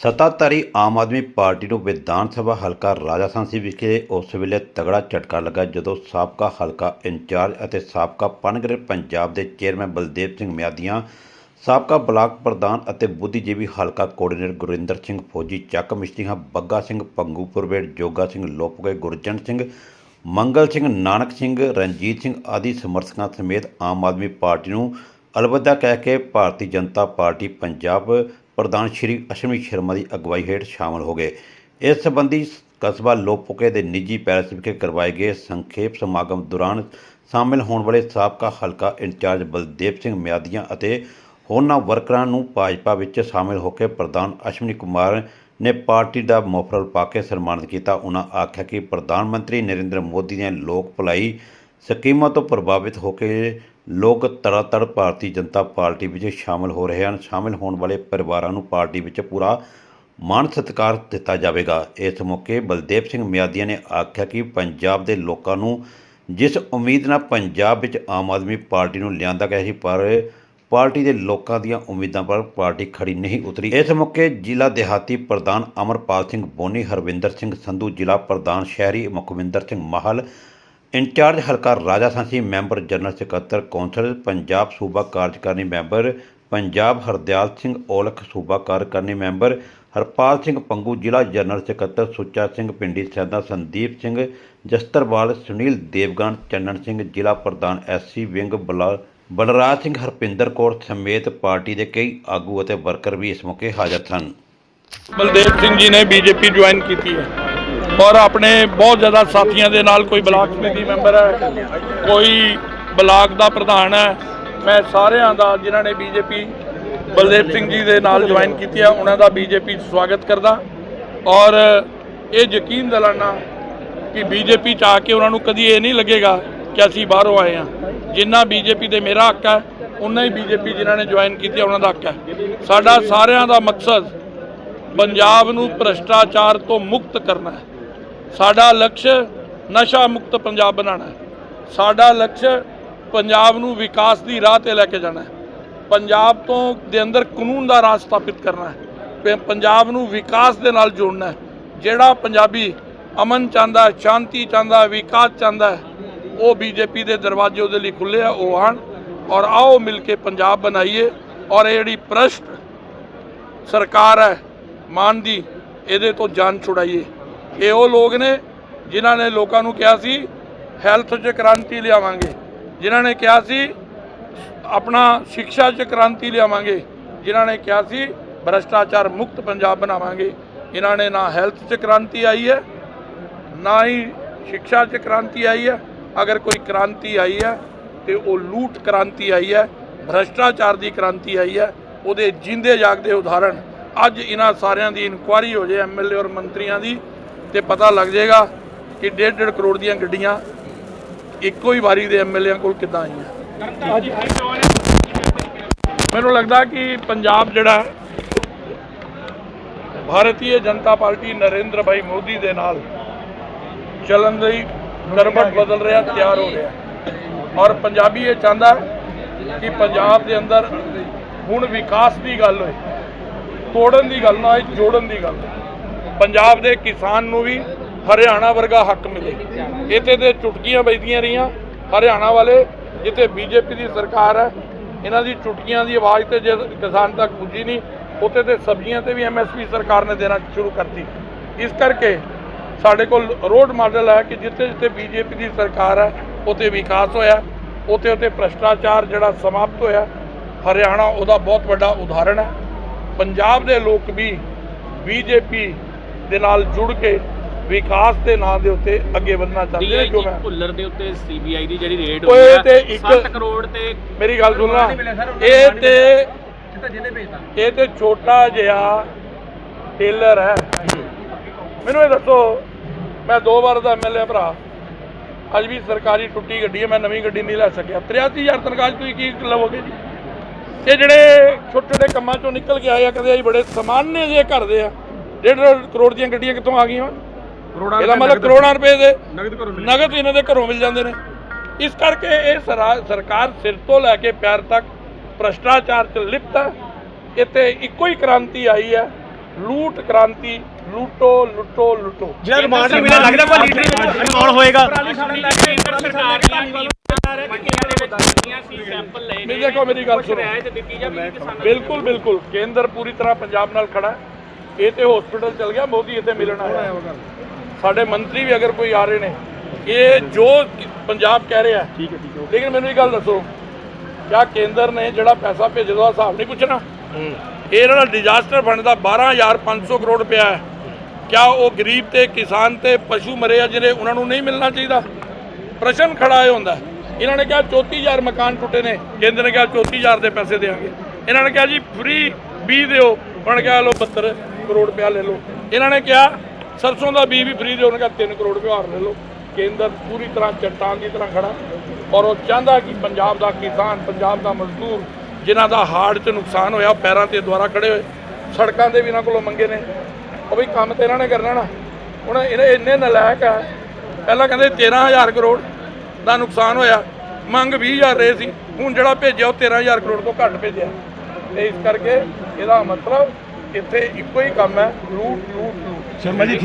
ਸੱਤਾਧਾਰੀ Aam Aadmi party ਨੂੰ ਵਿਧਾਨ ਸਭਾ ਹਲਕਾ ਰਾਜਾਸਾਂਸੀ ਵਿਖੇ ਉਸ ਵੇਲੇ ਤਗੜਾ ਝਟਕਾ ਲੱਗਾ ਜਦੋਂ ਸਾਬਕਾ ਹਲਕਾ ਇੰਚਾਰਜ ਅਤੇ ਸਾਬਕਾ ਪਨਗਰ ਪੰਜਾਬ ਦੇ ਚੇਅਰਮੈਨ ਬਲਦੇਵ ਸਿੰਘ ਮਿਆਦੀਆਂ ਸਾਬਕਾ ਬਲਾਕ ਪ੍ਰਧਾਨ ਅਤੇ ਬੁੱਧੀਜੀਵੀ ਹਲਕਾ ਕੋਆਰਡੀਨੇਟਰ ਗੁਰਿੰਦਰ ਸਿੰਘ ਫੌਜੀ, ਚੱਕ ਮਿਸਤਰੀਆਂ ਬੱਗਾ ਸਿੰਘ ਪੰਗੂਪੁਰਵੇੜ ਜੋਗਾ ਸਿੰਘ ਲੋਪਗੇ, ਗੁਰਜੰਟ ਸਿੰਘ, ਮੰਗਲ ਸਿੰਘ, ਨਾਨਕ ਸਿੰਘ, ਰਣਜੀਤ ਸਿੰਘ ਆਦਿ ਸਮਰਥਕਾਂ ਸਮੇਤ ਆਮ ਆਦਮੀ ਪਾਰਟੀ ਨੂੰ ਅਲਵਿਦਾ ਕਹਿ ਕੇ ਭਾਰਤੀ ਜਨਤਾ ਪਾਰਟੀ, ਪੰਜਾਬ ਪ੍ਰਧਾਨ ਸ਼੍ਰੀ ਅਸ਼ਵਨੀ ਸ਼ਰਮਾ ਦੀ ਅਗਵਾਈ ਹੇਠ ਸ਼ਾਮਲ ਹੋ ਗਏ। ਇਸ ਸੰਬੰਧੀ ਕਸਬਾ ਲੋਪੋਕੇ ਦੇ ਨਿੱਜੀ ਪੈਲਸ ਵਿਖੇ ਕਰਵਾਏ ਗਏ ਸੰਖੇਪ ਸਮਾਗਮ ਦੌਰਾਨ ਸ਼ਾਮਿਲ ਹੋਣ ਵਾਲੇ ਸਾਬਕਾ ਹਲਕਾ ਇੰਚਾਰਜ ਬਲਦੇਵ ਸਿੰਘ ਮਿਆਦੀਆਂ ਅਤੇ ਹੋਰਨਾਂ ਵਰਕਰਾਂ ਨੂੰ ਭਾਜਪਾ ਵਿੱਚ ਸ਼ਾਮਿਲ ਹੋ ਕੇ ਪ੍ਰਧਾਨ ਅਸ਼ਵਨੀ ਕੁਮਾਰ ਨੇ ਪਾਰਟੀ ਦਾ ਮੁਫਰਲ ਪਾ ਕੇ ਸਨਮਾਨਿਤ ਕੀਤਾ। ਉਹਨਾਂ ਆਖਿਆ ਕਿ ਪ੍ਰਧਾਨ ਮੰਤਰੀ ਨਰਿੰਦਰ ਮੋਦੀ ਦੀਆਂ ਲੋਕ ਭਲਾਈ ਸਕੀਮਾਂ ਤੋਂ ਪ੍ਰਭਾਵਿਤ ਹੋ ਕੇ ਲੋਕ ਤੜਾਤੜ ਭਾਰਤੀ ਜਨਤਾ ਪਾਰਟੀ ਵਿੱਚ ਸ਼ਾਮਲ ਹੋ ਰਹੇ ਹਨ। ਸ਼ਾਮਿਲ ਹੋਣ ਵਾਲੇ ਪਰਿਵਾਰਾਂ ਨੂੰ ਪਾਰਟੀ ਵਿੱਚ ਪੂਰਾ ਮਾਣ ਸਤਿਕਾਰ ਦਿੱਤਾ ਜਾਵੇਗਾ। ਇਸ ਮੌਕੇ ਬਲਦੇਵ ਸਿੰਘ ਮਿਆਦੀਆਂ ਨੇ ਆਖਿਆ ਕਿ ਪੰਜਾਬ ਦੇ ਲੋਕਾਂ ਨੂੰ ਜਿਸ ਉਮੀਦ ਨਾਲ ਪੰਜਾਬ ਵਿੱਚ ਆਮ ਆਦਮੀ ਪਾਰਟੀ ਨੂੰ ਲਿਆਂਦਾ ਗਿਆ ਸੀ, ਪਰ ਪਾਰਟੀ ਦੇ ਲੋਕਾਂ ਦੀਆਂ ਉਮੀਦਾਂ ਪਰ ਪਾਰਟੀ ਖੜੀ ਨਹੀਂ ਉਤਰੀ। ਇਸ ਮੌਕੇ ਜ਼ਿਲ੍ਹਾ ਦਿਹਾਤੀ ਪ੍ਰਧਾਨ ਅਮਰਪਾਲ ਸਿੰਘ ਬੋਨੀ, ਹਰਵਿੰਦਰ ਸਿੰਘ ਸੰਧੂ, ਜ਼ਿਲ੍ਹਾ ਪ੍ਰਧਾਨ ਸ਼ਹਿਰੀ ਮੁਖਵਿੰਦਰ ਸਿੰਘ ਮਾਹਲ ਇੰਚਾਰਜ ਹਲਕਾ ਰਾਜਾ ਸਾਂਸੀ ਮੈਂਬਰ ਜਨਰਲ ਸਕੱਤਰ ਕੌਂਸਲ ਪੰਜਾਬ ਸੂਬਾ ਕਾਰਜਕਾਰਨੀ ਮੈਂਬਰ, ਪੰਜਾਬ ਹਰਦਿਆਲ ਸਿੰਘ ਔਲਖ ਸੂਬਾ ਕਾਰਜਕਾਰਨੀ ਮੈਂਬਰ, ਹਰਪਾਲ ਸਿੰਘ ਪੰਗੂ, ਜ਼ਿਲ੍ਹਾ ਜਨਰਲ ਸਕੱਤਰ ਸੁੱਚਾ ਸਿੰਘ, ਪਿੰਡੀ ਸੈਦਾ ਸੰਦੀਪ ਸਿੰਘ, ਜਸਤਰਵਾਲ ਸੁਨੀਲ ਦੇਵਗਨ, ਚੰਨਣ ਸਿੰਘ, ਜ਼ਿਲ੍ਹਾ ਪ੍ਰਧਾਨ ਐਸਸੀ ਵਿੰਗ, ਬਲਾ ਬਲਰਾਜ ਸਿੰਘ, ਹਰਪਿੰਦਰ ਕੌਰ ਸਮੇਤ ਪਾਰਟੀ ਦੇ ਕਈ ਆਗੂ ਅਤੇ ਵਰਕਰ ਵੀ ਇਸ ਮੌਕੇ ਹਾਜ਼ਰ ਸਨ। ਬਲਦੇਵ ਸਿੰਘ ਜੀ ਨੇ ਬੀਜੇਪੀ ਜੁਆਇਨ ਕੀਤੀ ਹੈ। ਔਰ ਆਪਣੇ ਬਹੁਤ ਜ਼ਿਆਦਾ ਸਾਥੀਆਂ ਦੇ ਨਾਲ ਕੋਈ ਬਲਾਕ ਸਮਿਤੀ ਮੈਂਬਰ ਹੈ, ਕੋਈ ਬਲਾਕ ਦਾ ਪ੍ਰਧਾਨ ਹੈ, ਮੈਂ ਸਾਰਿਆਂ ਦਾ ਜਿਨ੍ਹਾਂ ਨੇ ਬੀਜੇਪੀ ਬਲਦੇਵ ਸਿੰਘ ਜੀ ਦੇ ਨਾਲ ਜੁਆਇਨ ਕੀਤੀ ਹੈ ਉਹਨਾਂ ਦਾ ਬੀਜੇਪੀ 'ਚ ਸਵਾਗਤ ਕਰਦਾ। ਔਰ ਇਹ ਯਕੀਨ ਦਿਲਾਨਾ ਕਿ ਬੀਜੇਪੀ 'ਚ ਆ ਕੇ ਉਹਨਾਂ ਨੂੰ ਕਦੀ ਇਹ ਨਹੀਂ ਲੱਗੇਗਾ ਕਿ ਅਸੀਂ ਬਾਹਰੋਂ ਆਏ ਹਾਂ। ਜਿੰਨਾ ਬੀਜੇਪੀ ਦੇ ਮੇਰਾ ਹੱਕ ਹੈ ਉਨਾ ਹੀ ਬੀਜੇਪੀ ਜਿਨ੍ਹਾਂ ਨੇ ਜੁਆਇਨ ਕੀਤੀ ਹੈ ਉਹਨਾਂ ਦਾ ਹੱਕ ਹੈ। ਸਾਡਾ ਸਾਰਿਆਂ ਦਾ ਮਕਸਦ ਪੰਜਾਬ ਨੂੰ ਭ੍ਰਸ਼ਟਾਚਾਰ ਤੋਂ ਮੁਕਤ ਕਰਨਾ ਹੈ। ਸਾਡਾ ਲਕਸ਼ ਨਸ਼ਾ ਮੁਕਤ ਪੰਜਾਬ ਬਣਾਉਣਾ ਹੈ। ਸਾਡਾ ਲਕਸ਼ ਪੰਜਾਬ ਨੂੰ ਵਿਕਾਸ ਦੀ ਰਾਹ ਤੇ ਲੈ ਕੇ ਜਾਣਾ ਹੈ। ਪੰਜਾਬ ਤੋਂ ਦੇ ਅੰਦਰ ਕਾਨੂੰਨ ਦਾ ਰਾਜ ਸਥਾਪਿਤ ਕਰਨਾ ਹੈ। ਪੰਜਾਬ ਨੂੰ ਵਿਕਾਸ ਦੇ ਨਾਲ ਜੋੜਨਾ ਹੈ। ਜਿਹੜਾ ਪੰਜਾਬੀ ਅਮਨ ਚਾਹੁੰਦਾ ਸ਼ਾਂਤੀ ਚਾਹੁੰਦਾ ਵਿਕਾਸ ਚਾਹੁੰਦਾ ਹੈ, ਉਹ ਬੀਜੇਪੀ ਦੇ ਦਰਵਾਜ਼ੇ ਉਹਦੇ ਲਈ ਖੁੱਲੇ ਆ, ਉਹ ਆਣ ਔਰ ਆਓ ਮਿਲ ਕੇ ਪੰਜਾਬ ਬਣਾਈਏ। ਔਰ ਇਹ ਜਿਹੜੀ ਭ੍ਰਸ਼ਟ ਸਰਕਾਰ ਹੈ, ਮਾਨ ਦੀ, ਇਹਦੇ ਤੋਂ ਜਾਨ ਛੁਡਾਈਏ। ਇਹ ਉਹ ਲੋਕ ਨੇ ਜਿਨ੍ਹਾਂ ਨੇ ਲੋਕਾਂ ਨੂੰ ਕਿਹਾ ਸੀ ਹੈਲਥ 'ਚ ਕ੍ਰਾਂਤੀ ਲਿਆਵਾਂਗੇ। ਜਿਨ੍ਹਾਂ ਨੇ ਕਿਹਾ ਸੀ, ਆਪਣਾ ਸਿੱਖਿਆ 'ਚ ਕ੍ਰਾਂਤੀ ਲਿਆਵਾਂਗੇ। ਜਿਨ੍ਹਾਂ ਨੇ ਕਿਹਾ ਸੀ, ਭ੍ਰਸ਼ਟਾਚਾਰ ਮੁਕਤ ਪੰਜਾਬ ਬਣਾਵਾਂਗੇ। ਇਹਨਾਂ ਨੇ ਨਾ ਹੈਲਥ 'ਚ ਕ੍ਰਾਂਤੀ ਆਈ ਹੈ, ਨਾ ਹੀ ਸਿੱਖਿਆ 'ਚ ਕ੍ਰਾਂਤੀ ਆਈ ਹੈ। ਅਗਰ ਕੋਈ ਕ੍ਰਾਂਤੀ ਆਈ ਹੈ, ਤੇ ਉਹ ਲੂਟ ਕ੍ਰਾਂਤੀ ਆਈ ਹੈ, ਭ੍ਰਸ਼ਟਾਚਾਰ ਦੀ ਕ੍ਰਾਂਤੀ ਆਈ ਹੈ, ਉਹਦੇ ਜਿੰਦੇ ਜਾਗਦੇ ਉਦਾਹਰਣ। ਅੱਜ ਇਹਨਾਂ ਸਾਰਿਆਂ ਦੀ ਇਨਕੁਆਰੀ ਹੋ ਜਾਏ ਐਮਐਲਏ ਔਰ ਮੰਤਰੀਆਂ ਦੀ ਤੇ ਪਤਾ ਲੱਗ ਜਾਏਗਾ ਕਿ 1.5 ਕਰੋੜ ਦੀਆਂ ਗੱਡੀਆਂ ਇੱਕੋ ਹੀ ਵਾਰੀ ਦੇ ਐਮਐਲਏਆਂ ਕੋਲ ਕਿੱਦਾਂ ਆਈਆਂ ਮੈਨੂੰ ਲੱਗਦਾ ਕਿ ਪੰਜਾਬ ਜਿਹੜਾ ਭਾਰਤੀ ਜਨਤਾ ਪਾਰਟੀ ਨਰਿੰਦਰ ਭਾਈ ਮੋਦੀ ਦੇ ਨਾਲ ਚੱਲਣ ਲਈ ਕਰਬਟ ਬਦਲ ਰਿਹਾ, ਤਿਆਰ ਹੋ ਰਿਹਾ ਔਰ ਪੰਜਾਬੀ ਇਹ ਚਾਹੁੰਦਾ ਕਿ ਪੰਜਾਬ ਦੇ ਅੰਦਰ ਹੁਣ ਵਿਕਾਸ ਦੀ ਗੱਲ ਹੋਏ, ਤੋੜਨ ਦੀ ਗੱਲ ਨਾ ਹੋਏ, ਜੋੜਨ ਦੀ ਗੱਲ ਹੋਏ। ਪੰਜਾਬ ਦੇ ਕਿਸਾਨ ਨੂੰ ਵੀ ਹਰਿਆਣਾ ਵਰਗਾ ਹੱਕ ਮਿਲੇ। ਇੱਥੇ ਤੇ ਚੁਟਕੀਆਂ ਵੱਜਦੀਆਂ ਰਹੀਆਂ। ਹਰਿਆਣਾ ਵਾਲੇ, ਜਿੱਥੇ ਬੀਜੇਪੀ ਦੀ ਸਰਕਾਰ ਹੈ, ਇਹਨਾਂ ਦੀ ਚੁਟਕੀਆਂ ਦੀ ਆਵਾਜ਼ ਤੇ ਜੇ ਕਿਸਾਨ ਤੱਕ ਪੁੱਜੀ ਨਹੀਂ, ਉੱਥੇ ਤੇ ਸਬਜ਼ੀਆਂ ਤੇ ਵੀ ਐਮਐਸਪੀ ਸਰਕਾਰ ਨੇ ਦੇਣਾ ਸ਼ੁਰੂ ਕਰਤੀ। ਇਸ ਕਰਕੇ ਸਾਡੇ ਕੋਲ ਰੋਡ ਮਾਡਲ ਹੈ ਕਿ ਜਿੱਥੇ ਜਿੱਥੇ ਬੀਜੇਪੀ ਦੀ ਸਰਕਾਰ ਹੈ, ਉੱਥੇ ਵਿਕਾਸ ਹੋਇਆ। ਉੱਥੇ ਉੱਥੇ ਭ੍ਰਸ਼ਟਾਚਾਰ ਜਿਹੜਾ ਸਮਾਪਤ ਹੋਇਆ, ਹਰਿਆਣਾ ਉਹਦਾ ਬਹੁਤ ਵੱਡਾ ਉਦਾਹਰਣ ਹੈ। ਪੰਜਾਬ ਦੇ ਲੋਕ ਵੀ ਬੀਜੇਪੀ ਦੇ ਨਾਲ ਜੁੜ ਕੇ ਵਿਕਾਸ ਦੇ ਨਾਂ ਦੇ ਉੱਤੇ ਅੱਗੇ ਵਧਣਾ ਚਾਹੁੰਦੇ ਨੇ ਜੋ ਮੈਂ ਭੁੱਲਰ ਦੇ ਉੱਤੇ ਸੀਬੀਆਈ ਦੀ ਜਿਹੜੀ ਰੇਡ ਹੋਈ ਹੈ ਤੇ ਇੱਕ- 7 ਕਰੋੜ ਤੇ ਮੇਰੀ ਗੱਲ ਸੁਣ ਲਾ। ਇਹ ਤੇ ਇਹ ਤੇ ਛੋਟਾ ਜਿਹਾ ਟੇਲਰ ਹੈ। ਮੈਨੂੰ ਇਹ ਦੱਸੋ ਮੈਂ ਦੋ ਵਾਰ ਦਾ ਐਮਐਲਏ ਭਰਾ। ਅੱਜ ਵੀ ਸਰਕਾਰੀ ਟੁੱਟੀ ਗੱਡੀ ਹੈ ਮੈਂ ਨਵੀਂ ਗੱਡੀ ਨਹੀਂ ਲੈ ਸਕਿਆ। 83000 ਤਨਖਾਹ 'ਚ ਤੁਸੀਂ ਕੀ ਲਵੋਗੇ ਜੀ? ਇਹ ਜਿਹੜੇ ਛੋਟੇ ਛੋਟੇ ਕੰਮਾਂ ਚੋਂ ਨਿਕਲ ਕੇ ਆਏ ਆ ਕਦੇ ਅਸੀਂ ਬੜੇ ਸਮਾਨਯ ਜਿਹੇ ਘਰ ਦੇ ਆ। ਡੇਢ ਕਰੋੜ ਦੀਆਂ ਗੱਡੀਆਂ ਕਿੱਥੋਂ ਆ ਗਈਆਂ? ਕਰੋੜਾਂ ਇਹਦਾ ਰੁਪਏ ਮਤਲਬ ਕਰੋੜਾਂ ਰੁਪਏ ਦੇ ਨਗਦ ਘਰੋਂ ਮਿਲੇ। ਨਗਦ ਇਹਨਾਂ ਦੇ ਘਰੋਂ ਮਿਲ ਜਾਂਦੇ ਨੇ। ਇਸ ਕਰਕੇ ਇਹ ਸਰਾ- ਸਰਕਾਰ ਸਿਰ ਤੋਂ ਲੈ ਕੇ ਪੈਰ ਤੱਕ ਭ੍ਰਸ਼ਟਾਚਾਰ ਚ ਲਿਪਤ ਹੈ ਇੱਥੇ ਇੱਕੋ ਹੀ ਕ੍ਰਾਂਤੀ ਆਈ ਹੈ ਲੂਟ ਕ੍ਰਾਂਤੀ ਲੂਟੋ ਲੁੱਟੋ ਲੁੱਟੋ। ਜਿਹੜਾ ਰਿਮਾਂਡ ਵੀ ਮਿਲਿਆ ਲੱਗਦਾ ਕੋਈ ਲੀਡਰ ਰਿਮਾਂਡ ਹੋਏਗਾ। ਕੇਂਦਰ ਸਰਕਾਰ ਦੀਆਂ ਮੰਡੀਆਂ ਦੇ ਵਿੱਚ ਕਿੰਨੀਆਂ ਸੀ ਸੈਂਪਲ ਲਏ ਨਹੀਂ ਦੇਖੋ ਮੇਰੀ ਗੱਲ ਸੁਣੋ। ਬਿਲਕੁਲ ਬਿਲਕੁਲ। ਕੇਂਦਰ ਪੂਰੀ ਤਰ੍ਹਾਂ ਪੰਜਾਬ ਨਾਲ ਖੜਾ ਹੈ। ਇਹ ਤੇ ਹਸਪੀਟਲ ਚਲ ਗਿਆ ਮੋਦੀ ਇੱਥੇ ਮਿਲਣ ਆਇਆ। ਸਾਡੇ ਮੰਤਰੀ ਵੀ ਅਗਰ ਕੋਈ ਆ ਰਹੇ ਨੇ ਇਹ ਜੋ ਪੰਜਾਬ ਕਹਿ ਰਿਹਾ ਠੀਕ ਹੈ ਠੀਕ ਹੈ। ਲੇਕਿਨ ਮੈਨੂੰ ਇਹ ਗੱਲ ਦੱਸੋ ਕਿਆ ਕੇਂਦਰ ਨੇ ਜਿਹੜਾ ਪੈਸਾ ਭੇਜਦਾ ਉਹਦਾ ਹਿਸਾਬ ਨਹੀਂ ਪੁੱਛਣਾ? ਇਹ ਜਿਹੜਾ ਡਿਜ਼ਾਸਟਰ ਫੰਡ ਦਾ 12500 ਕਰੋੜ ਰੁਪਇਆ ਹੈ ਕਿਆ ਉਹ ਗਰੀਬ ਤੇ ਕਿਸਾਨ ਤੇ ਪਸ਼ੂ ਮਰੇ ਆ ਜਿਹੜੇ ਉਹਨਾਂ ਨੂੰ ਨਹੀਂ ਮਿਲਣਾ ਚਾਹੀਦਾ? ਪ੍ਰਸ਼ਨ ਖੜਾ ਇਹ ਹੁੰਦਾ ਹੈ। ਇਹਨਾਂ ਨੇ ਕਿਹਾ 34000 ਮਕਾਨ ਟੁੱਟੇ ਨੇ ਕੇਂਦਰ ਨੇ ਕਿਹਾ 34000 ਦੇ ਪੈਸੇ ਦੇਵਾਂਗੇ ਇਹਨਾਂ ਨੇ ਕਿਹਾ ਜੀ ਫ੍ਰੀ 20 ਦਿਓ ਉਹਨਾਂ ਨੇ ਕਿਹਾ ਲਓ 72 ਕਰੋੜ ਰੁਪਇਆ ਲੈ ਲਓ। ਇਹਨਾਂ ਨੇ ਕਿਹਾ, ਸਰਸੋਂ ਦਾ ਬੀਜ ਵੀ ਫ੍ਰੀ ਦਿਓ ਉਹਨਾਂ ਨੇ ਕਿਹਾ 3 ਕਰੋੜ ਰੁਪਇਆ ਹਾਰ ਲੈ ਲਓ। ਕੇਂਦਰ ਪੂਰੀ ਤਰ੍ਹਾਂ ਚੱਟਾਨ ਦੀ ਤਰ੍ਹਾਂ ਖੜਾ। ਔਰ ਉਹ ਚਾਹੁੰਦਾ ਕਿ ਪੰਜਾਬ ਦਾ ਕਿਸਾਨ, ਪੰਜਾਬ ਦਾ ਮਜ਼ਦੂਰ, ਜਿਨ੍ਹਾਂ ਦਾ ਹਾਰਡ 'ਚ ਨੁਕਸਾਨ ਹੋਇਆ ਪੈਰਾਂ ਤੇ ਦੁਆਰਾ ਖੜੇ ਹੋਏ। ਸੜਕਾਂ ਦੇ ਵੀ ਇਹਨਾਂ ਕੋਲੋਂ ਮੰਗੇ ਨੇ। ਉਹ ਵੀ ਕੰਮ ਤੇ ਇਹਨਾਂ ਨੇ ਕਰਨਾ ਨਾ ਹੁਣ ਇਹਨੇ ਇੰਨੇ ਨਲਾਇਕ ਆ। ਪਹਿਲਾਂ ਕਹਿੰਦੇ 13000 ਕਰੋੜ ਦਾ ਨੁਕਸਾਨ ਹੋਇਆ। ਮੰਗ 20000 ਰਹੇ ਸੀ। ਹੁਣ ਜਿਹੜਾ ਭੇਜਿਆ, ਉਹ 13000 ਕਰੋੜ ਤੋਂ ਘੱਟ ਭੇਜਿਆ। ਤੇ ਇਸ ਕਰਕੇ ਇਹਦਾ ਮਤਲਬ ਇੱਥੇ ਇੱਕੋ ਹੀ ਕੰਮ ਹੈ ਲੂਟ ਲੂਟ ਲੂਟ ਸ਼ਰਮਾ ਜੀ